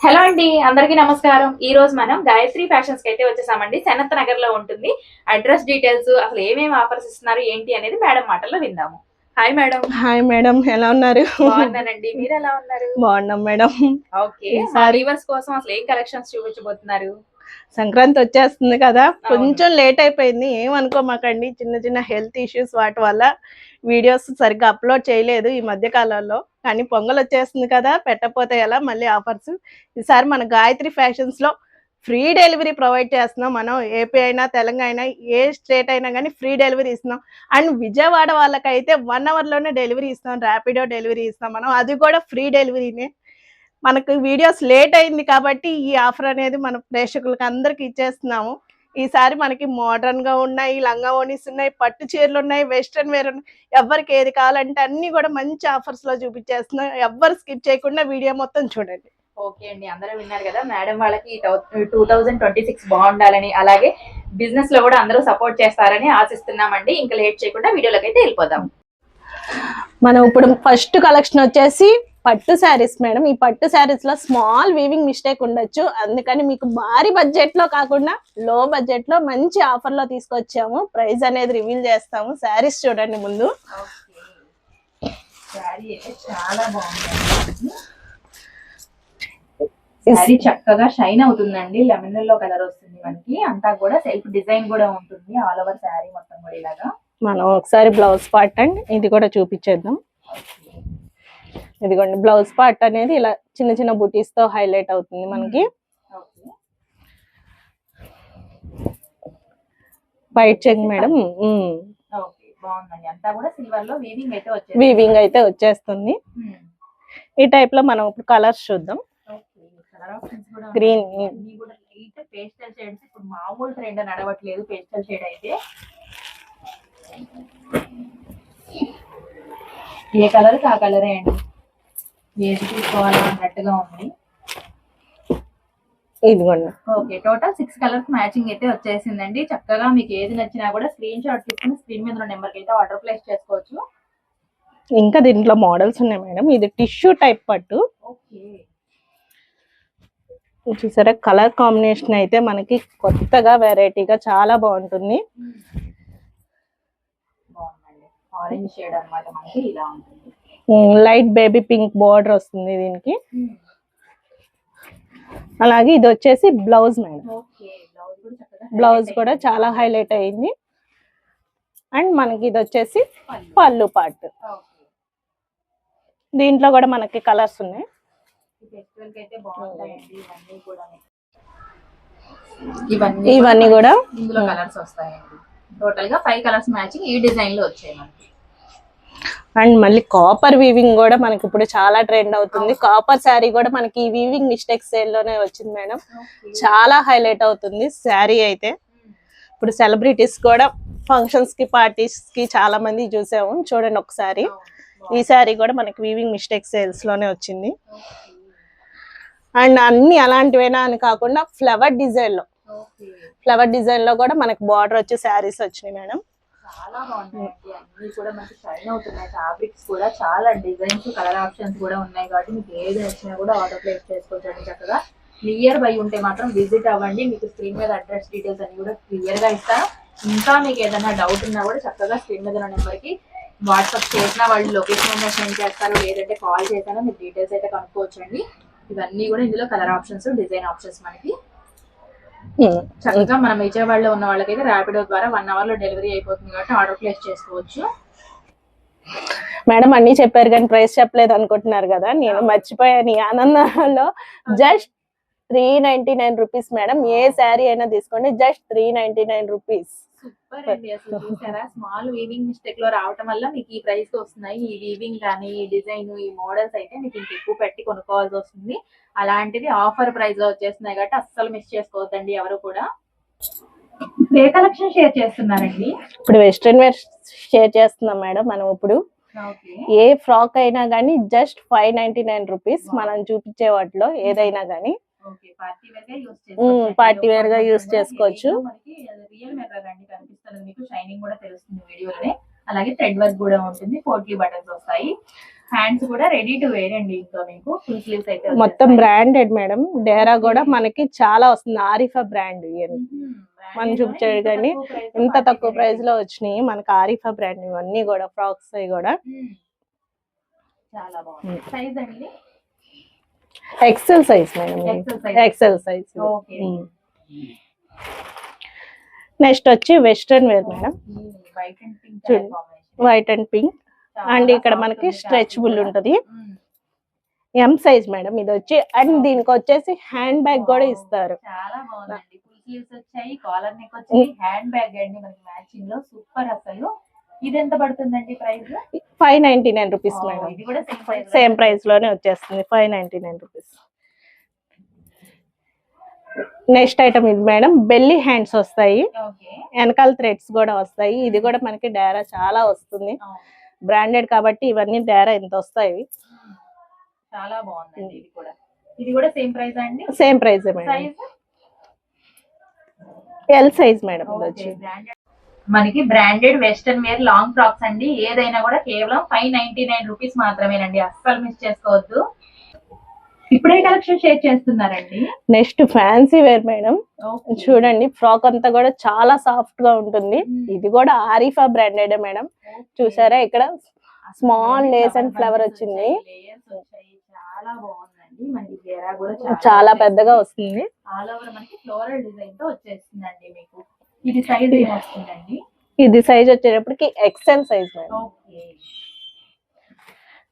Hello అండి అందరికీ నమస్కారం. ఈ రోజు మనం గాయత్రి ఫ్యాషన్స్కి అయితే వచ్చేసామండి. సనత్ నగర్లో ఉంటుంది. అడ్రస్ డీటెయిల్స్ అసలు ఏమేమి ఆఫర్స్ ఇస్తున్నారు ఏంటి అనేది మేడం మాటల్లో విందాము. Hi madam. హాయ్ మేడం ఎలా ఉన్నారు? బాగున్నానండి. మీరు ఎలా ఉన్నారు? బాగున్నాం మేడం. ఓకే. మా వ్యూవర్స్ కోసం అసలు ఏం కలెక్షన్స్ చూపించబోతున్నారు? సంక్రాంతి వచ్చేస్తుంది కదా. కొంచెం లేట్ అయిపోయింది. ఏమనుకోమాకండి చిన్న చిన్న హెల్త్ ఇష్యూస్ వాటి వల్ల వీడియోస్ సరిగ్గా అప్లోడ్ చేయలేదు ఈ మధ్య కాలంలో. కానీ పొంగల్ వచ్చేస్తుంది కదా పెట్టకపోతే ఎలా? మళ్ళీ ఆఫర్స్. ఈసారి మన గాయత్రి ఫ్యాషన్స్లో ఫ్రీ డెలివరీ ప్రొవైడ్ చేస్తున్నాం మనం ఏపీ అయినా తెలంగాణ ఏ స్టేట్ అయినా కానీ ఫ్రీ డెలివరీ ఇస్తున్నాం. అండ్ విజయవాడ వాళ్ళకైతే వన్లోనే డెలివరీ ఇస్తాం ర్యాపిడో డెలివరీ ఇస్తాం మనం. అది కూడా ఫ్రీ డెలివరీనే. మనకు వీడియోస్ లేట్ అయింది కాబట్టి ఈ ఆఫర్ అనేది మన ప్రేక్షకులకు అందరికి ఇచ్చేస్తున్నాము. ఈసారి మనకి మోడర్న్గా ఉన్నాయి లంగా ఓనీస్ ఉన్నాయి పట్టు చీరలు ఉన్నాయి వెస్ట్రన్ వేర్ ఉన్నాయి. ఎవరికి ఏది కావాలంటే అన్ని కూడా మంచి ఆఫర్స్లో చూపించేస్తున్నాం. ఎవ్వరు స్కిప్ చేయకుండా వీడియో మొత్తం చూడండి. ఓకే అండి. అందరూ విన్నారు కదా మేడం వాళ్ళకి టూ థౌజండ్ ట్వంటీ సిక్స్ బాగుండాలని అలాగే బిజినెస్లో కూడా అందరూ సపోర్ట్ చేస్తారని ఆశిస్తున్నామండి. ఇంకా లేట్ చేయకుండా వీడియోలోకి అయితే వెళ్ళిపోదాం. మనం ఇప్పుడు ఫస్ట్ కలెక్షన్ వచ్చేసి పట్టు శారీస్ మేడం. ఈ పట్టు శారీస్లో స్మాల్ వీవింగ్ మిస్టేక్ ఉండొచ్చు. అందుకని మీకు భారీ బడ్జెట్లో కాకుండా లో బడ్జెట్లో మంచి ఆఫర్లో తీసుకొచ్చాము. ప్రైస్ అనేది రివీల్ చేస్తాము. శారీస్ చూడండి ముందు. చాలా బాగుంది. శారీ చక్కగా షైన్ అవుతుందండి. లెమన్లో కలర్ వస్తుంది మనకి. అంతా కూడా సెల్ఫ్ డిజైన్ కూడా ఉంటుంది. ఆల్ ఓవర్ శారీ మొత్తం కూడా ఇలాగా. మనం ఒకసారి బ్లౌజ్ పార్ట్ అండ్ ఇది కూడా చూపించేద్దాం. ఇదిగోండి బ్లౌజ్ పార్ట్ అనేది ఇలా చిన్న చిన్న బుటీస్తో హైలైట్ అవుతుంది మనకి. వైట్ చెక్ మేడం వీవింగ్ అయితే వచ్చేస్తుంది. ఈ టైప్లో మనం ఇప్పుడు కలర్స్ చూద్దాం. లైట్ పేస్టల్ షేడ్స్ ఇప్పుడు మామూలు ట్రెండ్ నడవట్లేదు పేస్టల్ షేడ్ అయితే. ఏ కలర్ ఆ కలరే అండి? ఏది తీసుకోవాలా అన్నట్టుగా ఉంది. ఇదిగోండి. Okay total six colours matching అయితే వచ్చేసిందండి. చక్కగా మీకు ఏది నచ్చినా కూడా స్క్రీన్ షాట్ తీసుకుని స్క్రీన్ మీద ఉన్న నెంబర్కి అయితే ఆర్డర్ ప్లేస్ చేసుకోవచ్చు. ఇంకా దీంట్లో మోడల్స్ ఉన్నాయి మేడం. ఇది టిష్యూ టైప్ పట్టు. ఓకే చూసారా? కలర్ కాంబినేషన్ అయితే మనకి కొత్తగా వెరైటీగా చాలా బాగుంటుంది. ఆరెంజ్ షేడ్ అన్నమాట మనకి ఇలా ఉంటుంది. లైట్ బేబీ పింక్ బార్డర్ వస్తుంది దీనికి. అలాగే ఇది వచ్చేసి బ్లౌజ్ మేడం. బ్లౌజ్ కూడా. చాలా హైలైట్ అయింది. అండ్ మనకి ఇది వచ్చేసి పళ్ళు. పార్ట్. దీంట్లో కూడా మనకి కలర్స్ ఉన్నాయి. ఇవన్నీ కూడా. ఇవన్నీ ఇవన్నీ కూడా ఇందులో కలర్స్ వస్తాయండి. టోటల్గా ఫైవ్ కలర్స్ మ్యాచింగ్ ఈ డిజైన్లో వచ్చాయి మనకి. అండ్ మళ్ళీ కాపర్ వీవింగ్ కూడా మనకి ఇప్పుడు చాలా ట్రెండ్ అవుతుంది. కాపర్ శారీ కూడా మనకి ఈ వీవింగ్ మిస్టేక్ సేల్లోనే వచ్చింది మేడం. చాలా హైలైట్ అవుతుంది శారీ అయితే. ఇప్పుడు సెలబ్రిటీస్ కూడా ఫంక్షన్స్కి పార్టీస్కి చాలా మంది చూసాము. చూడండి ఒకసారి. ఈ శారీ కూడా మనకి వీవింగ్ మిస్టేక్ సేల్స్లోనే వచ్చింది అండ్ అన్ని అలాంటివేనా అని కాకుండా ఫ్లవర్ డిజైన్లో. ఫ్లవర్ డిజైన్లో కూడా మనకి బార్డర్ వచ్చి శారీస్ వచ్చినాయి మేడం. చాలా బాగుంటాయి అన్ని కూడా మనకి షైన్ అవుతున్నాయి. ఫ్యాబ్రిక్స్ కూడా చాలా డిజైన్స్ కలర్ ఆప్షన్స్ కూడా ఉన్నాయి కాబట్టి మీకు ఏది నచ్చినా కూడా ఆర్డర్ ప్లేస్ చేసుకోవచ్చు చక్కగా. నియర్ బై ఉంటే మాత్రం విజిట్ అవ్వండి. మీకు స్క్రీన్ మీద అడ్రస్ డీటెయిల్స్ అన్ని కూడా క్లియర్గా ఇస్తాను. ఇంకా మీకు ఏదైనా డౌట్ ఉన్నా కూడా చక్కగా స్క్రీన్ మీద ఉన్న నెంబర్కి వాట్సాప్ చేసినా వాళ్ళు లొకేషన్ అయినా సెండ్ చేస్తారు లేదంటే కాల్ చేసినా మీకు డీటెయిల్స్ అయితే కనుక్కోవచ్చండి. ఇవన్నీ కూడా ఇందులో కలర్ ఆప్షన్స్ డిజైన్ ఆప్షన్స్ మనకి చక్కగా మనం విజయవాడలో ఉన్న వాళ్ళకైతే ర్యాపిడో ద్వారా వన్ అవర్లో డెలివరీ అయిపోతుంది కాబట్టి ఆర్డర్ ప్లేస్ చేసుకోవచ్చు. మేడం అన్ని చెప్పారు కానీ ప్రైస్ చెప్పలేదు అనుకుంటున్నారు కదా. నేను మర్చిపోయాను ఆనందంలో. Just three ninety nine rupees madam. ఏ శారీ అయినా తీసుకోండి. Just three ninety nine rupees super అండి. అసలు చూసారా? స్మాల్ వీవింగ్ మిస్టేక్లో రావటం వల్ల మీకు ఈ ప్రైస్ వస్తున్నాయి. ఈ వీవింగ్ కానీ ఈ డిజైన్ ఈ మోడల్స్ అయితే మీకు ఇంక ఎక్కువ పెట్టి కొనుక్కోవాల్సి వస్తుంది. అలాంటిది ఆఫర్ ప్రైస్లో వచ్చేస్తున్నాయి కాబట్టి అస్సలు మిస్ చేసుకోవద్దండి ఎవరు కూడా. ఏ కలెక్షన్ షేర్ చేస్తున్నారండి. ఇప్పుడు వెస్ట్రన్ వేర్ షేర్ చేస్తున్నాం మేడం మనం ఇప్పుడు. ఏ ఫ్రాక్ అయినా కానీ just five ninety nine rupees మనం చూపించే వాటిలో ఏదైనా కానీ పార్టీ వేర్గా యూస్ చేసుకోవచ్చు. అలాగే థ్రెడ్ వర్క్ కూడా ఉంటుంది. పోట్లీ బటన్స్ వస్తాయి. హ్యాండ్స్ కూడా రెడీ టు వేర్ అండి ఇంకా మీకు. ఫుల్ స్లీవ్స్ అయితే మొత్తం బ్రాండెడ్ మేడం. డేరా కూడా మనకి చాలా వస్తుంది. ఆరిఫా బ్రాండ్ మనం చూపించాడు కానీ ఇంత తక్కువ ప్రైస్లో వచ్చినాయి. మనకి ఆరిఫా బ్రాండ్ ఇవన్నీ కూడా ఫ్రాక్స్ అవి కూడా. చాలా బాగుంది. సైజ్ అండి? XL size madam XL size next వచ్చి western wear madam white and pink and ఇక్కడ మనకి స్ట్రెచబుల్ ఉంటది. ఎం సైజ్ మేడం ఇది వచ్చి అండ్ దీనికి వచ్చేసి హ్యాండ్ బ్యాగ్ కూడా ఇస్తారు. చాలా బాగుందండి. ఫుల్ స్లీవ్స్ వచ్చాయి కాలర్ నెక్ వచ్చింది హ్యాండ్ బ్యాగ్ అండి మనకి మ్యాచింగ్లో. సూపర్ అసలు. ఇది ఎంత పడుతుందండి price? Five ninety nine rupees madam. ఇది కూడా సేమ్ ప్రైస్ సేమ్ ప్రైస్లోనే వచ్చేస్తుంది. Five ninety nine rupees. Next item ఇది మేడం. బెల్లి హ్యాండ్స్ వస్తాయి. వెనకాల థ్రెడ్స్ కూడా వస్తాయి. ఇది కూడా మనకి డేరా చాలా వస్తుంది. బ్రాండెడ్ కాబట్టి ఇవన్నీ డేరా ఇంత వస్తాయి. చాలా బాగుందండి ఇది కూడా. ఇది కూడా సేమ్ ప్రైస్ అండి? Same price madam. L size madam వచ్చి మనకి branded western wear long frocks అండి. ఏదైనా కూడా కేవలం ఫైవ్ నైన్టీ నైన్ రూపీస్ మాత్రమేనండి. అస్సలు మిస్ చేసుకోవద్దు. ఇప్పుడే కలెక్షన్ షేర్ చేస్తున్నారండి. Next fancy wear madam. చూడండి ఫ్రాక్ అంతా కూడా చాలా సాఫ్ట్గా ఉంటుంది. Hmm. ఇది కూడా ఆరిఫా బ్రాండెడ్ మేడం. చూసారా? ఇక్కడ స్మాల్ లేస్ అండ్ ఫ్లవర్ వచ్చింది. బాగుందండి. మనకి కూడా చాలా పెద్దగా వస్తుంది. ఆల్ ఓవర్ మనకి ఫ్లోరల్ డిజైన్తో వచ్చేస్తుందండి మీకు. ఇది సైజ్ వస్తుందండి ఇది సైజ్ వచ్చేటప్పటికి ఎక్సెల్ సైజ్ మేడం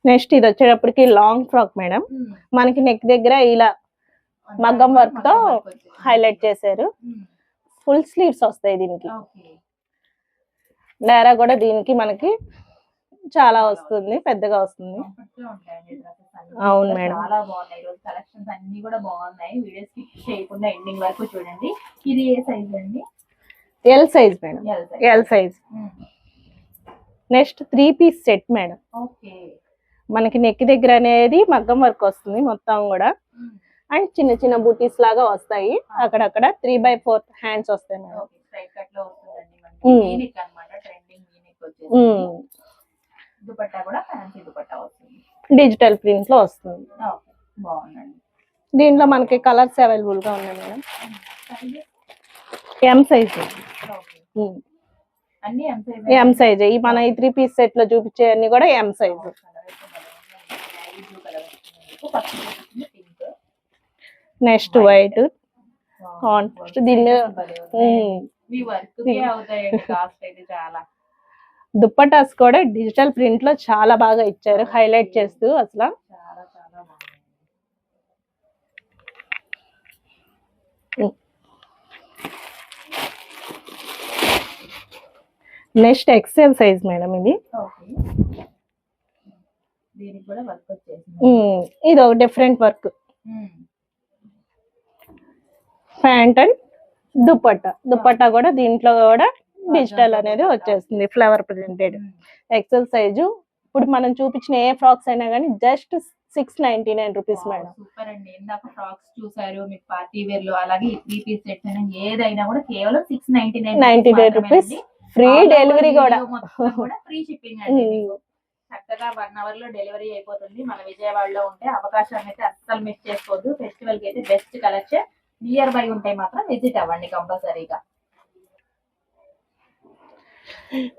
నెక్స్ట్ ఇది వచ్చేటప్పటికి లాంగ్ ఫ్రాక్ మేడం మనకి నెక్ దగ్గర ఇలా మగ్గం వర్క్తో హైలైట్ చేశారు. ఫుల్ స్లీవ్స్ వస్తాయి దీనికి. డేరా కూడా దీనికి మనకి చాలా వస్తుంది పెద్దగా వస్తుంది. అవును మేడం. చాలా బాగున్నాయి. ఈరోజు కలెక్షన్స్ అన్ని కూడా బాగున్నాయి. చేయకుండా ఎండింగ్ వరకు చూడండి. ఇది ఏ సైజ్ అండి? L size madam. L size next three piece set madam మనకి నెక్ దగ్గర అనేది మగ్గం వర్క్ వస్తుంది మొత్తం కూడా. అండ్ చిన్న చిన్న బూటీస్ లాగా వస్తాయి. అక్కడక్కడ త్రీ బై ఫోర్ హ్యాండ్స్ వస్తాయి మేడం Hmm. డిజిటల్ ప్రింట్లో వస్తుంది. దీంట్లో మనకి కలర్స్ అవైలబుల్గా ఉన్నాయి madam? M size M size ఈ మన ఈ త్రీ పీస్ సెట్లో చూపించే అన్ని కూడా M size next white contrast దీని మీద ఉమ్, మీ వర్క్కి అవుతాయండి కాస్ట్ అయితే చాలా. దుప్పటాస్ కూడా డిజిటల్ ప్రింట్లో చాలా బాగా ఇచ్చారు. హైలైట్ చేస్తూ అసలు చాలా చాలా బాగుంది నెక్స్ట్ ఎక్సెల్ సైజ్ మేడం ఇది. ఇది ఒక different work. Pant and dupatta dupatta కూడా దీంట్లో కూడా డిజిటల్ అనేది వచ్చేస్తుంది flower printed um. XL size ఇప్పుడు మనం చూపించిన ఏ ఫ్రాక్స్ అయినా కానీ just six ninety nine rupees madam. Super అండి. ఇందాక ఫ్రాక్స్ చూసారు మీకు పార్టీ వేర్లో అలాగే త్రీ పీస్ సెట్స్ అయినా ఏదైనా కూడా కేవలం six ninety nine ninety nine rupees free delivery కూడా. ఫ్రీ షిప్పింగ్ అండి చక్కగా వన్ అవర్లో డెలివరీ అయిపోతుంది. మన విజయవాడలో ఉంటే అవకాశాన్ని అయితే అస్సలు మిస్ చేసుకోవద్దు. ఫెస్టివల్కి అయితే బెస్ట్ కలెక్షన్ నియర్ బై ఉంటే మాత్రం విజిట్ అవ్వండి కంపల్సరీగా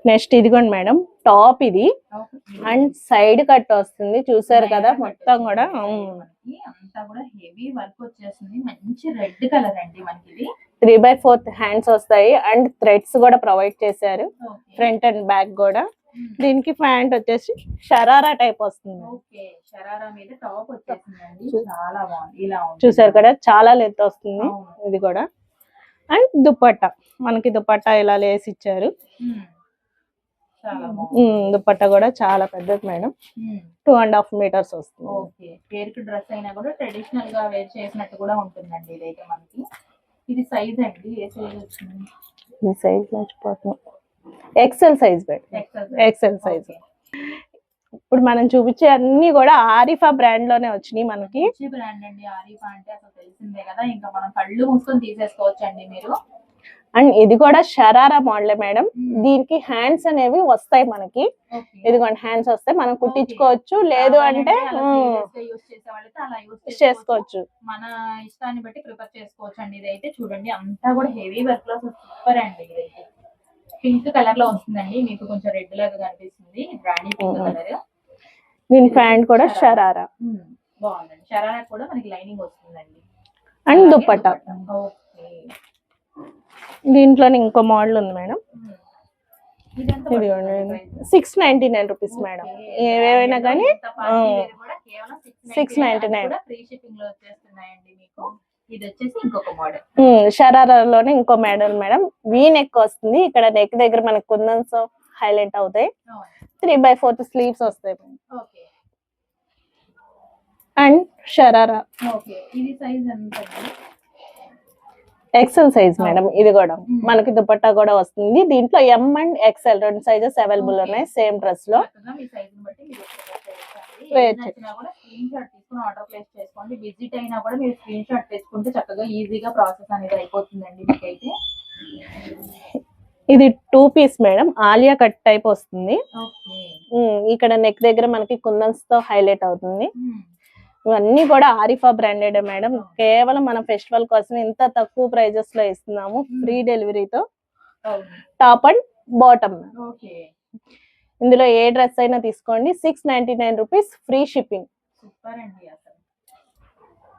నెక్స్ట్ ఇదిగోండి మేడం. టాప్ ఇది. అండ్ సైడ్ కట్ వస్తుంది. చూసారు కదా మొత్తం కూడా. అంతా కూడా హెవీ వర్క్ వచ్చేస్తుంది. మంచి రెడ్ కలర్ అండి మనకి ఇది త్రీ బై ఫోర్త్ హ్యాండ్స్ వస్తాయి అండ్ థ్రెడ్స్ కూడా ప్రొవైడ్ చేశారు. ఫ్రంట్ అండ్ బ్యాక్ కూడా. దీనికి ప్యాంట్ వచ్చేసి షరారా టైప్ వస్తుంది. చూసారు కదా చాలా లెంత్ వస్తుంది. ఇది కూడా. అండ్ దుపట్టా. మనకి దుపట్టా ఇలా లేసి ఇచ్చారు. దుపట్టా కూడా చాలా పెద్దది madam. Two and half metres వస్తుంది. ఓకే. పేరుకి డ్రెస్ అయినా కూడా ట్రెడిషనల్గా వేర్ చేసినట్టు కూడా ఉంటుందండి ఇదైతే మనకి. ఇది సైజ్ అండి ఏ సైజ్ వచ్చింది ఈ సైజ్ మర్చిపోతున్నాం ఎక్సెల్ సైజ్ ఎక్సెల్ సైజ్ ఇప్పుడు మనం చూపించే అన్ని కూడా ఆరిఫా బ్రాండ్లోనే వచ్చినాయి మనకి. బ్రాండ్ అండి ఆరిఫా అంటే అసలు తెలిసిందే కదా. ఇంకా మనం కళ్ళు మూసుకొని తీసేసుకోవచ్చు అండి మీరు. అండ్ ఇది కూడా షరారా మోడలే మేడం Hmm. దీనికి హ్యాండ్స్ అనేవి వస్తాయి మనకి. ఇదిగోండి హ్యాండ్స్ వస్తాయి. మనం కుట్టించుకోవచ్చు. లేదు అంటే use చేసుకోవచ్చు. మన ఇష్టాన్ని బట్టి ప్రిపేర్ చేసుకోవచ్చు అండి ఇదైతే. చూడండి అంతా కూడా హెవీ వర్క్లో సూపర్ అండి ఇదైతే. పింక్ కలర్లో వస్తుందండి. మీకు కొంచెం రెడ్ లాగా కనిపిస్తుంది. రాణి పింక్. కలర్ దీని ప్యాంట్ కూడా షరారా బాగుందండి. షరారా కూడా మనకి లైనింగ్ వస్తుందండి. అండ్ దుపట్టా. ఓకే దీంట్లోనే ఇంకో మోడల్ ఉంది మేడం. ఇదిగోండి? Six ninety nine rupees madam. ఏవేవైనా కానీ ఇంత party wear కూడా కేవలం 699 699. కూడా ఫ్రీ షిప్పింగ్లో వచ్చేస్తున్నాయండి మీకు. ఇది వచ్చేసి ఇంకొక మోడల్. షరారాలోనే ఇంకో మోడల్ మేడం. వీ నెక్ వస్తుంది. ఇక్కడ నెక్ దగ్గర మనకు కుందన్స్ హైలైట్ అవుతాయి. త్రీ బై ఫోర్త్ స్లీవ్స్ వస్తాయి. And? Sharara XL size madam ఇది కూడా. Hmm. మనకి దుపట్టా కూడా వస్తుంది. దీంట్లో ఎం అండ్ ఎక్సెల్ రెండు సైజెస్ అవైలబుల్. ఉన్నాయి సేమ్ డ్రెస్లో. చక్కగా విజిట్ అయినా కూడా మీరు స్క్రీన్ షాట్ తీసుకుంటే ఈజీగా ప్రాసెస్ అనేది అయిపోతుందండి మీకైతే. ఇది two piece madam Alia cut type వస్తుంది. ఉమ్, ఇక్కడ నెక్ దగ్గర మనకి కుందన్స్తో హైలైట్ అవుతుంది ఇవన్నీ కూడా ఆరిఫా బ్రాండెడ్ మేడం. కేవలం మన ఫెస్టివల్ కోసం ఇంత తక్కువ ప్రైజెస్లో ఇస్తున్నాము free డెలివరీతో. Top and bottom. Okay. ఇందులో ఏ డ్రెస్ అయినా తీసుకోండి. Six ninety nine rupees free shipping. Super అండి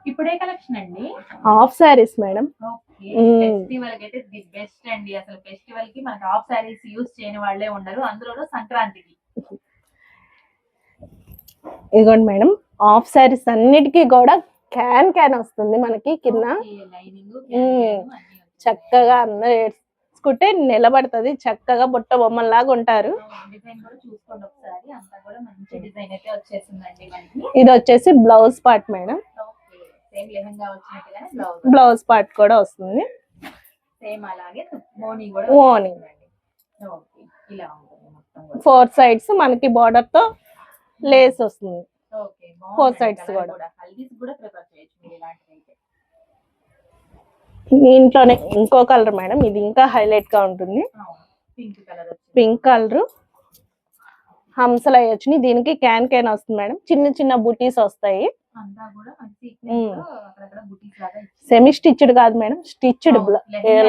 ఇప్పుడే కలెక్షన్ అండి? Half sarees madam. మ్మ్. ఫెస్టివల్ అయితే ది బెస్ట్ అండి. అసలు ఫెస్టివల్కి మనకి హాఫ్ సారీస్ యూస్ చేయని వాళ్ళే ఉండరు. అందులోనూ సంక్రాంతికి. ఇదిగోండి మేడం హాఫ్ శారీస్ అన్నిటికీ కూడా క్యాన్ క్యాన్ వస్తుంది మనకి కింద. చక్కగా అందరు వేసుకుంటే నిలబడుతుంది చక్కగా బుట్ట బొమ్మల్లాగా ఉంటారు. ఇది వచ్చేసి blouse part madam. Blouse. Part కూడా వస్తుంది. ఫోర్ సైడ్స్ మనకి బార్డర్తో లేస్ వస్తుంది. Four sides కూడా. దీంట్లోనే ఇంకో కలర్ మేడం ఇది ఇంకా హైలైట్గా ఉంటుంది. పింక్ కలర్ హంసలు అయ్యొచ్చు దీనికి క్యాన్ క్యాన్ వస్తుంది మేడం చిన్న చిన్న బుటీస్ వస్తాయి. సెమీ స్టిచ్డ్ కాదు madam stitched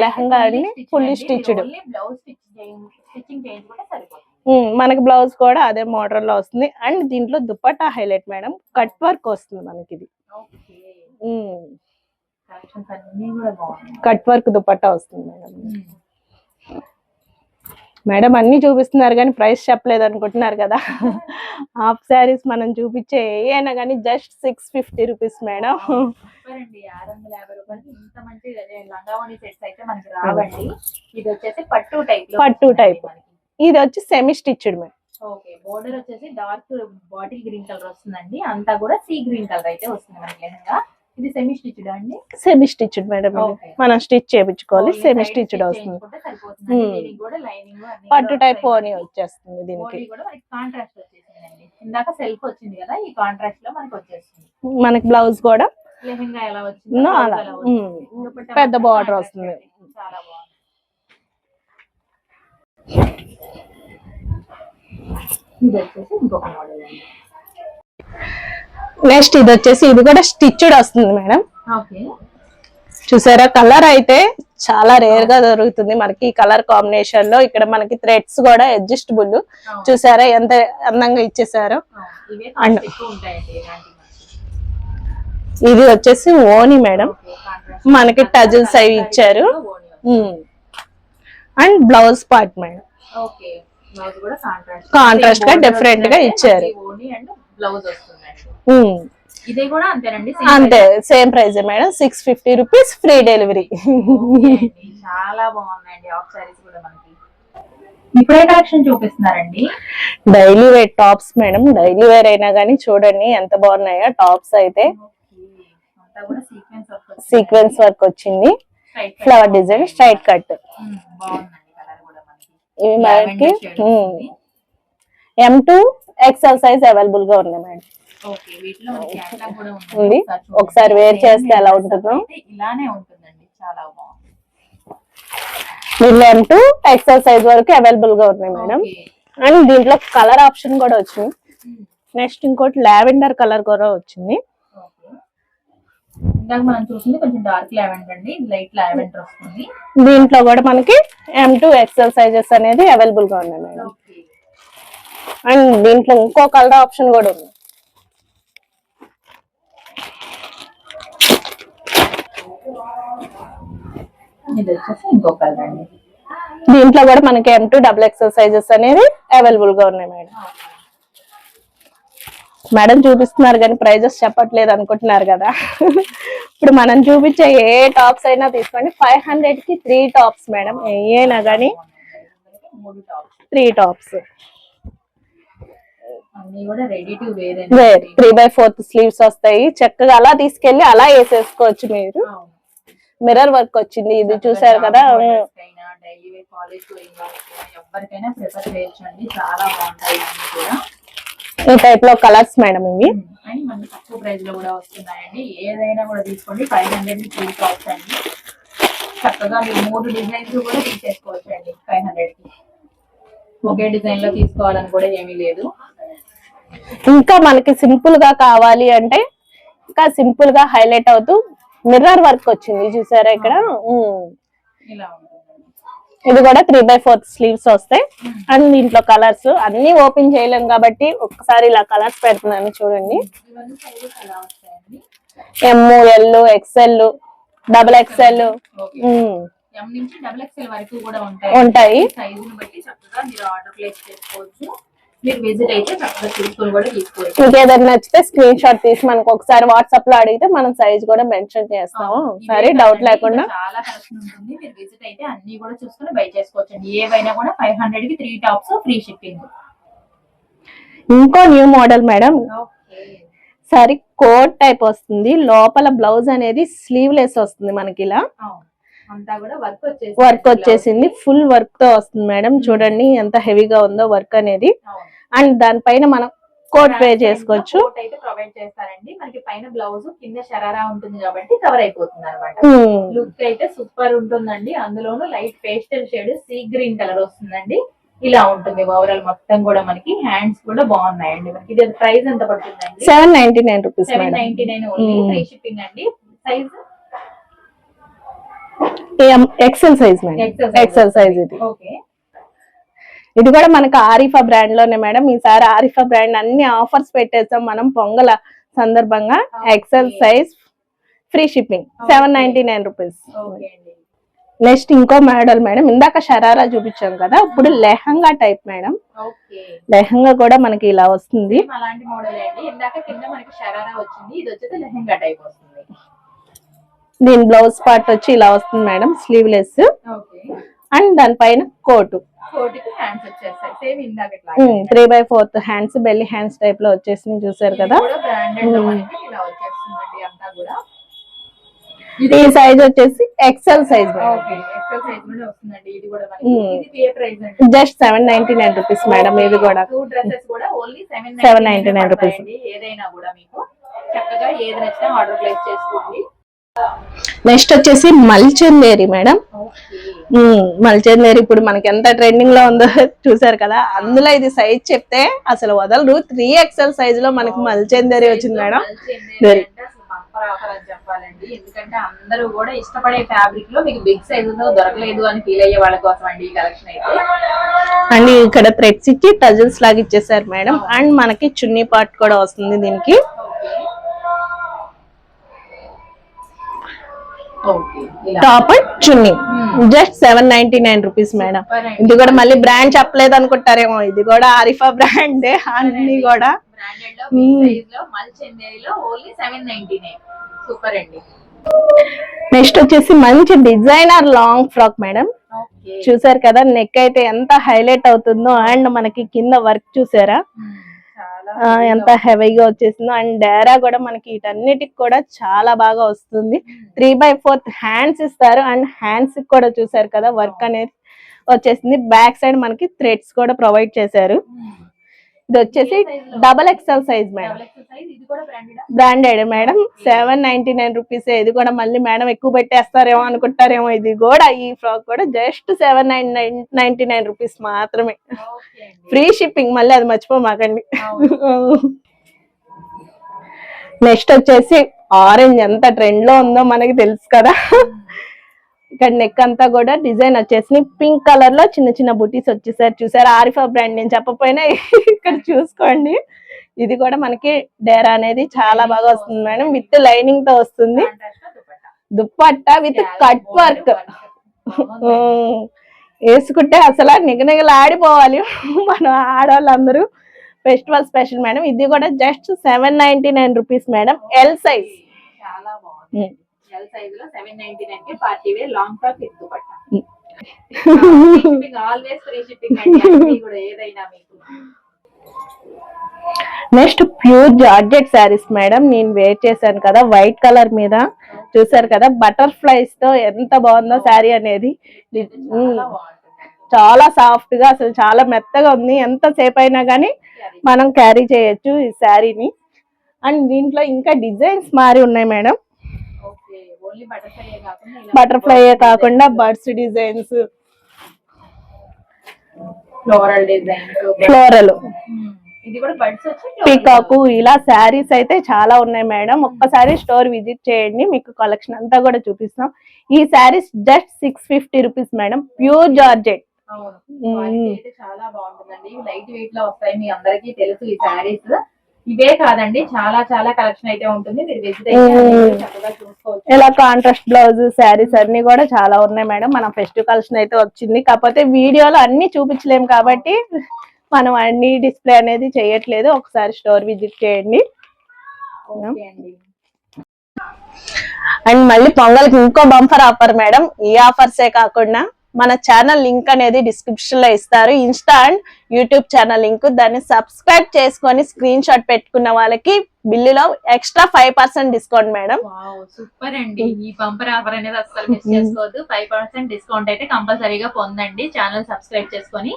lehenga stitched. Stitched blouse stitch stitching మనకి బ్లౌజ్ కూడా అదే మోడల్లో వస్తుంది. అండ్ దీంట్లో dupatta highlight madam cut work వస్తుంది మనకి ఇది కట్ వర్క్ దుపట్టా వస్తుంది మేడం. మేడం అన్ని చూపిస్తున్నారు కానీ ప్రైస్ చెప్పలేదు అనుకుంటున్నారు కదా. హాఫ్ శారీస్ మనం చూపించే ఏ అయినా కానీ just six fifty rupees madam. పట్టు టైప్. ఇది వచ్చి semi stitched madam okay border వచ్చేసి డార్క్ బాటిల్ గ్రీన్ కలర్ వస్తుందండి. అంతా కూడా సీ గ్రీన్ కలర్ అయితే వస్తుంది మనకి లెహంగా. ఇది సెమీ స్టిచ్డ్ అండి? Semi stitched madam. మనం స్టిచ్ చేయించుకోవాలి. సెమీ స్టిచ్డ్ వస్తుంది. పట్టు టైప్ మనకి. వచ్చేస్తుంది దీనికి. కాంట్రాస్ట్ వచ్చేసిందండి. ఇందాక సెల్ఫ్ వచ్చింది కదా ఈ కాంట్రాస్ట్లో మనకి వచ్చేస్తుంది. మనకి బ్లౌజ్ కూడా లెహంగా ఎలా వచ్చింది. Hmm. పెద్ద contrast వస్తుంది. చాలా బాగుంది. ఇది వచ్చేసి ఇంకొక మోడల్ అండి. నెక్స్ట్ ఇది వచ్చేసి ఇది కూడా స్టిచ్డ్ వస్తుంది మేడం. చూసారా? కలర్ అయితే చాలా రేర్గా దొరుకుతుంది మనకి కలర్ కాంబినేషన్లో. ఇక్కడ మనకి థ్రెడ్స్ కూడా అడ్జస్టబుల్ చూసారా ఎంత అందంగా ఇచ్చేసారో? ఇలాంటి ఇది వచ్చేసి ఓని మేడం. మనకి టజిల్స్ అవి ఇచ్చారు. And blouse part madam. కాంట్రాస్ట్గా different గా ఇచ్చారు. అంతే same price madam. Six fifty rupees free delivery. చాలా బాగున్నాయండి ఆఫ్ సారీస్ కూడా మనకి. ఇప్పుడే collection చూపిస్తున్నారండి. Daily wear tops madam. Daily wear అయినా కానీ చూడండి ఎంత బాగున్నాయో టాప్స్ అయితే. సీక్వెన్స్ వర్క్ వచ్చింది. ఫ్లవర్ డిజైన్ స్ట్రైట్ కట్ మనకి ఇవి. వస్తుంది. ఎం టూ ఎక్సెల్ సైజ్ అవైలబుల్గా ఉన్నాయి మేడం ఉంది. ఉంది. ఒకసారి Same చేస్తే ఎలా ఉంటుందో. ఇలానే ఉంటుందండి. చాలా బాగుంది దీనిలో అంటూ ఎక్సెల్ సైజ్ వరకు అవైలబుల్గా ఉన్నాయి మేడం అండ్ దీంట్లో కలర్ ఆప్షన్ కూడా వచ్చింది. నెక్స్ట్ ఇంకోటి లావెండర్ కలర్ కూడా వచ్చింది. ఇందాక మనం చూసింది కొంచెం డార్క్ లావెండర్ అండి. లైట్ లావెండర్ వస్తుంది. దీంట్లో కూడా మనకి ఎం టూ ఎక్సెల్ సైజెస్ అనేది అవైలబుల్గా ఉన్నాయి మేడం. అండ్ దీంట్లో ఇంకో కలర్ ఆప్షన్ కూడా ఉంది. ఇది వచ్చేసి ఇంకో కలర్ అండి. దీంట్లో కూడా మనకి M two double XL sizes అనేది అవైలబుల్గా ఉన్నాయి మేడం. మేడం చూపిస్తున్నారు కానీ ప్రైజెస్ చెప్పట్లేదు అనుకుంటున్నారు కదా. ఇప్పుడు మనం చూపించే ఏ టాప్స్ అయినా తీసుకోండి. ఫైవ్ హండ్రెడ్కి త్రీ టాప్స్ మేడం. ఏనా కానీ మూడు tops. Three tops three by fourth sleeves వస్తాయి. చక్కగా అలా తీసుకెళ్ళి అలా వేసేసుకోవచ్చు మీరు. మిర్రర్ వర్క్ వచ్చింది. ఇది చూసారు కదా? ఎవరికైనా ప్రిఫర్ చేయొచ్చు అండి చాలా బాగుంటాయి కూడా. ఈ టైప్లో కలర్స్ మేడం ఇవి? తక్కువ ప్రైస్లో కూడా వస్తున్నాయండి. ఏదైనా కూడా తీసుకోండి. ఫైవ్ హండ్రెడ్ త్రీ టాప్స్ అండి. చక్కగా మీరు మూడు డిజైన్స్ కూడా తీసేసుకోవచ్చు అండి ఫైవ్ హండ్రెడ్కి. ఒకే డిజైన్లో తీసుకోవాలని కూడా ఏమీ లేదు. ఇంకా మనకి సింపుల్గా కావాలి అంటే ఇంకా సింపుల్గా హైలైట్ అవుతూ మిర్రర్ వర్క్ వచ్చింది చూసారా ఇక్కడ. ఇలా ఇది కూడా త్రీ బై ఫోర్త్ స్లీవ్స్ వస్తాయి అండ్ దీంట్లో కలర్స్ అన్ని ఓపెన్ చేయలేం కాబట్టి ఒక్కసారి ఇలా కలర్స్ పెడుతున్నాను చూడండి. M L XL double XL ఉంటాయి. మీరు విజిట్ అయితే చక్కగా చూసుకొని కూడా తీసుకోవచ్చు. మీకు ఏదైనా నచ్చితే స్క్రీన్ షాట్ తీసి మనకు ఒకసారి వాట్సాప్లో అడిగితే మనం సైజ్ కూడా మెన్షన్ చేస్తాము. సరే డౌట్ లేకుండా. ఇంకా చాలా కలెక్షన్ ఉంటుంది. మీరు విజిట్ అయితే అన్ని కూడా చూసుకొని బై చేసుకోవచ్చు అండి ఏవైనా కూడా ఫైవ్ హండ్రెడ్కి త్రీ టాప్స్ ఫ్రీ షిప్పింగ్ ఇంకో న్యూ మోడల్ మేడం సరే కోట్ టైప్ వస్తుంది. లోపల బ్లౌజ్ అనేది స్లీవ్ లెస్ వస్తుంది మనకి ఇలా. వర్క్ వచ్చేసి వర్క్ వచ్చేసింది. ఫుల్ వర్క్తో వస్తుంది మేడం చూడండి ఎంత హెవీగా ఉందో వర్క్ అనేది. అండ్ దానిపైన మనం కోట్ పే చేసుకోవచ్చు. అయితే ప్రొవైడ్ చేస్తారండి. మనకి పైన బ్లౌజ్ కింద షరారా ఉంటుంది కాబట్టి కవర్ అయిపోతుంది అనమాట Hmm. లుక్ అయితే సూపర్ ఉంటుందండి. అందులోనూ light pastel shade sea green colour వస్తుందండి. ఇలా ఉంటుంది. ఓవరాల్ మొత్తం కూడా మనకి హ్యాండ్స్ కూడా బాగున్నాయండి. మనకి ఇది ప్రైస్ ఎంత పడుతుందండి? Seven ninety nine rupees seven ninety nine only Hmm. Free shipping అండి. Size XL size. XL size ఇది. ఓకే ఇది కూడా మనకు ఆరిఫా బ్రాండ్లోనే మేడం. ఈసారి ఆరిఫా బ్రాండ్ అన్ని ఆఫర్స్ పెట్టేసాం మనం పొంగల సందర్భంగా. XL size free shipping seven ninety nine rupees next ఇంకో మోడల్ మేడం. ఇందాక షరారా చూపించాం కదా ఇప్పుడు లెహంగా టైప్ మేడం. లెహంగా కూడా మనకి ఇలా వస్తుంది. దీని బ్లౌజ్ పార్ట్ వచ్చి ఇలా వస్తుంది మేడం స్లీవ్లెస్ అండ్ దానిపైన coat. Three by fourth hands belly hands టైప్లో వచ్చేసి చూసారు కదా? ఈ సైజ్ వచ్చేసి XL size just seven ninety nine rupees madam ఇది కూడా సెవెన్ 799 rupees. ఏదైనా కూడా మీకు. చక్కగా ఏది నచ్చినా ఆర్డర్ ప్లేస్ చేసుకోండి. నెక్స్ట్ వచ్చేసి మల్చందేరి మేడం. మల్చందేరి ఇప్పుడు మనకి ఎంత ట్రెండింగ్లో ఉందో చూసారు కదా? అందులో ఇది సైజ్ చెప్తే అసలు వదలరు. త్రీ ఎక్సెల్ సైజ్లో మనకి మల్చందేరి వచ్చింది మేడం. ఆఫర్ అని చెప్పాలండి. ఎందుకంటే అందరూ కూడా ఇష్టపడే ఫ్యాబ్రిక్లో మీకు బిగ్ సైజ్లో దొరకలేదు అని ఫీల్ అయ్యే వాళ్ళ కోసం అండి ఈ కలెక్షన్ అయితే. అండ్ ఇక్కడ థ్రెడ్స్ ఇచ్చి టజల్స్ లాగా ఇచ్చేసారు మేడం. అండ్ మనకి చున్నీ పార్ట్ కూడా వస్తుంది దీనికి ఓకే ఓకే ఇలా top and chunni Hmm. Just seven ninety nine rupees madam. ఇది కూడా మళ్ళీ బ్రాండ్ చెప్పలేదు అనుకుంటారేమో ఇది కూడా ఆరిఫా బ్రాండే అన్ని కూడా. నెక్స్ట్ వచ్చేసి మంచి డిజైనర్ లాంగ్ ఫ్రాక్ మేడం చూసారు కదా నెక్ అయితే ఎంత హైలైట్ అవుతుందో అండ్ మనకి కింద వర్క్ చూసారా? ఆ, ఎంత హెవీగా వచ్చేసిందో అండ్ డేరా కూడా మనకి వీటన్నిటికి కూడా చాలా బాగా వస్తుంది. త్రీ బై ఫోర్త్ హ్యాండ్స్ ఇస్తారు అండ్ హ్యాండ్స్ కూడా చూసారు కదా వర్క్ అనేది వచ్చేసింది. బ్యాక్ సైడ్ మనకి థ్రెడ్స్ కూడా ప్రొవైడ్ చేశారు. ఇది వచ్చేసి double XL size madam branded madam seven ninety nine rupees ఇది కూడా మళ్ళీ మేడం ఎక్కువ పెట్టేస్తారేమో అనుకుంటారేమో. ఇది కూడా ఈ ఫ్రాక్ కూడా just seven nine nine ninety nine rupees మాత్రమే ఫ్రీ షిప్పింగ్ మళ్ళీ అది మర్చిపోమాకండి. నెక్స్ట్ వచ్చేసి ఆరెంజ్ ఎంత ట్రెండ్లో ఉందో మనకి తెలుసు కదా. ఇక్కడ నెక్ అంతా కూడా డిజైన్ వచ్చేసి పింక్ కలర్లో చిన్న చిన్న బుటీస్ వచ్చేసారు చూసారు? ఆరిఫా బ్రాండ్ నేను చెప్పపోయినా ఇక్కడ చూసుకోండి. ఇది కూడా మనకి డేరా అనేది చాలా బాగా వస్తుంది మేడం. విత్ లైనింగ్తో వస్తుంది. Dupatta with cut work. వేసుకుంటే అసలు నిగనిగలు ఆడిపోవాలి. మన ఆడవాళ్ళందరూ. Festival special madam. ఇది కూడా just seven ninety nine rupees madam. L size చాలా బాగుంది. ఎల్ సైజ్లో సెవెన్ నైన్టీ నైన్కి party wear long frock dupatta shipping always free shipping అండి కూడా ఏదైనా మీకు. Next pure georgette sarees madam నేను వేర్ చేశాను కదా వైట్ కలర్ మీద చూసారు కదా బటర్ఫ్లైస్తో ఎంత బాగుందో శారీ అనేది. చాలా సాఫ్ట్గా అసలు చాలా మెత్తగా ఉంది. ఎంత సేపు అయినా కానీ మనం క్యారీ చేయొచ్చు ఈ శారీని. అండ్ దీంట్లో ఇంకా డిజైన్స్ మారి ఉన్నాయి మేడం. బటర్ఫ్లై కాకుండా birds designs. Floral floral. Peacock ఇలా శారీస్ అయితే చాలా ఉన్నాయి మేడం. ఒక్కసారి స్టోర్ విజిట్ చేయండి మీకు కలెక్షన్ అంతా కూడా చూపిస్తాం. ఈ sarees just six fifty rupees madam pure georgette. చాలా బాగుంటుందండి. లైట్ వెయిట్లో వస్తాయి మీ అందరికీ తెలుసు ఈ శారీస్. ఇవే కాదండి చాలా చాలా కలెక్షన్ అయితే ఉంటుంది. మీరు విజిట్. చక్కగా చూసుకోవచ్చు. ఇలా కాంట్రాస్ట్ బ్లౌజ్ శారీస్ అన్ని కూడా చాలా ఉన్నాయి మేడం. మన ఫెస్టివ్ కలెక్షన్ అయితే వచ్చింది. కాకపోతే వీడియోలో అన్ని చూపించలేము కాబట్టి మనం అన్ని డిస్ప్లే అనేది చేయట్లేదు. ఒకసారి స్టోర్ విజిట్ చేయండి. అండ్. మళ్ళీ పొంగల్కి ఇంకో బంపర్ ఆఫర్ మేడం. ఈ ఆఫర్సే కాకుండా మన ఛానల్ లింక్ అనేది డిస్క్రిప్షన్లో ఇస్తారు. Insta and YouTube channel link దాన్ని సబ్స్క్రైబ్ చేసుకొని స్క్రీన్ షాట్ పెట్టుకున్న వాళ్ళకి బిల్లులో extra five percent discount madam. Super అండి. ఈ బంపర్ ఆఫర్ అనేది అసలు మిస్ చేసుకోవద్దు. ఫైవ్ పర్సెంట్ డిస్కౌంట్ అయితే కంపల్సరీగా పొందండి. ఛానల్ సబ్స్క్రైబ్ చేసుకొని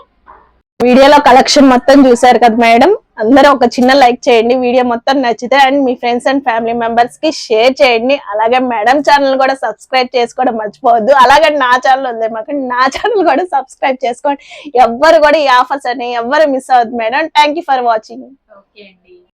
వీడియోలో కలెక్షన్ మొత్తం చూసారు కదా మేడం? అందరూ ఒక చిన్న లైక్ చేయండి వీడియో మొత్తం నచ్చితే అండ్ మీ ఫ్రెండ్స్ అండ్ ఫ్యామిలీ మెంబర్స్కి షేర్ చేయండి. అలాగే మేడం ఛానల్ కూడా సబ్స్క్రైబ్ చేసుకోవడం మర్చిపోవద్దు. అలాగే నా ఛానల్ ఉంది మాకు నా ఛానల్ కూడా సబ్స్క్రైబ్ చేసుకోండి. ఎవ్వరు కూడా ఈ ఆఫర్స్ అని ఎవ్వరు మిస్ అవ్వద్దు madam. Thank you for watching okay